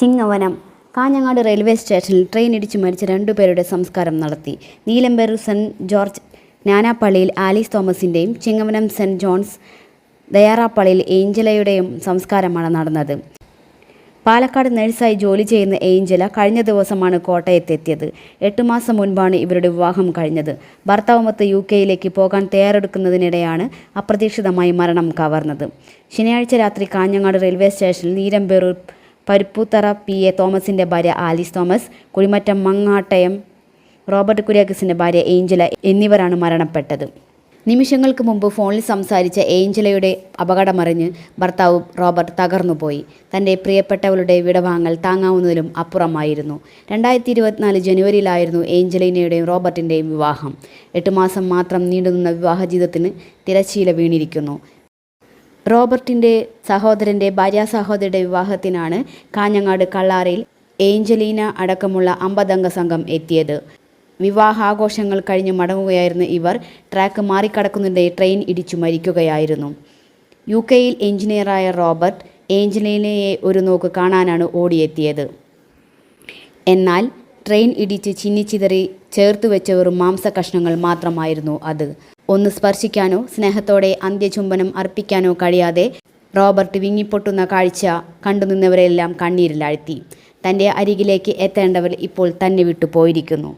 Chingavanam. Kanhangad railway സ്റ്റേഷനിൽ train ഇടിച്ചു മരിച്ച രണ്ടുപേരുടെ സംസ്കാരം നടത്തി. നീലംപേരൂർ സെന്റ് ജോർജ് ജ്ഞാനാപ്പള്ളിയിൽ ആലീസ് തോമസിന്റെയും ചിങ്ങവനം സെന്റ് ജോൺസ് ദയാറാപ്പള്ളിയിൽ ഏഞ്ചലയുടെയും സംസ്കാരമാണ് നടന്നത്. പാലക്കാട് നഴ്സായി ജോലി ചെയ്യുന്ന ഏഞ്ചല കഴിഞ്ഞ ദിവസമാണ് കോട്ടയത്തെത്തിയത്. എട്ട് മാസം മുൻപാണ് ഇവരുടെ വിവാഹം കഴിഞ്ഞത്. ഭർത്താവുമൊത്ത് യു കെയിലേക്ക് പോകാൻ തയ്യാറെടുക്കുന്നതിനിടെയാണ് അപ്രതീക്ഷിതമായി മരണം കവർന്നത്. ശനിയാഴ്ച രാത്രി കാഞ്ഞങ്ങാട് റെയിൽവേ സ്റ്റേഷനിൽ നീരമ്പേറൂർ പരുപ്പൂത്തറ പി എ തോമസിന്റെ ഭാര്യ Alice Thomas Kuzhimattam Mangattayam Robert കുര്യാക്കസിന്റെ ഭാര്യ ഏഞ്ചല എന്നിവരാണ് മരണപ്പെട്ടത്. നിമിഷങ്ങൾക്ക് മുമ്പ് ഫോണിൽ സംസാരിച്ച ഏഞ്ചലയുടെ അപകടമറിഞ്ഞ് ഭർത്താവ് റോബർട്ട് തകർന്നുപോയി. തന്റെ പ്രിയപ്പെട്ടവളുടെ വിടവാങ്ങൽ താങ്ങാവുന്നതിലും അപ്പുറമായിരുന്നു. രണ്ടായിരത്തി ഇരുപത്തിനാല് ജനുവരിയിലായിരുന്നു ഏഞ്ചലീനയുടെയും റോബർട്ടിന്റെയും വിവാഹം. എട്ട് മാസം മാത്രം നീണ്ടുനിന്ന വിവാഹ ജീവിതത്തിന് തിരശ്ശീല വീണിരിക്കുന്നു. റോബർട്ടിന്റെ സഹോദരന്റെ ഭാര്യാ സഹോദരിയുടെ വിവാഹത്തിനാണ് കാഞ്ഞങ്ങാട് കള്ളാറിൽ ഏഞ്ചലീന അടക്കമുള്ള അമ്പതംഗ സംഘം എത്തിയത്. വിവാഹാഘോഷങ്ങൾ കഴിഞ്ഞ് മടങ്ങുകയായിരുന്ന ഇവർ ട്രാക്ക് മാറിക്കടക്കുന്നതിന്റെ ട്രെയിൻ ഇടിച്ചു മരിക്കുകയായിരുന്നു. യു കെയിൽ എഞ്ചിനീയറായ റോബർട്ട് ഏഞ്ചലീനയെ ഒരു നോക്ക് കാണാനാണ് ഓടിയെത്തിയത്. എന്നാൽ ട്രെയിൻ ഇടിച്ച് ചിന്നിച്ചിതറി ചേർത്ത് വെച്ച വെറും മാംസകഷ്ണങ്ങൾ മാത്രമായിരുന്നു അത്. ഒന്ന് സ്പർശിക്കാനോ സ്നേഹത്തോടെ അന്ത്യചുംബനം അർപ്പിക്കാനോ കഴിയാതെ റോബർട്ട് വിങ്ങിപ്പൊട്ടുന്ന കാഴ്ച കണ്ടുനിന്നവരെല്ലാം കണ്ണീരിലാഴ്ത്തി. തന്റെ അരികിലേക്ക് എത്തേണ്ടവർ ഇപ്പോൾ തന്നെ വിട്ടു പോയിരിക്കുന്നു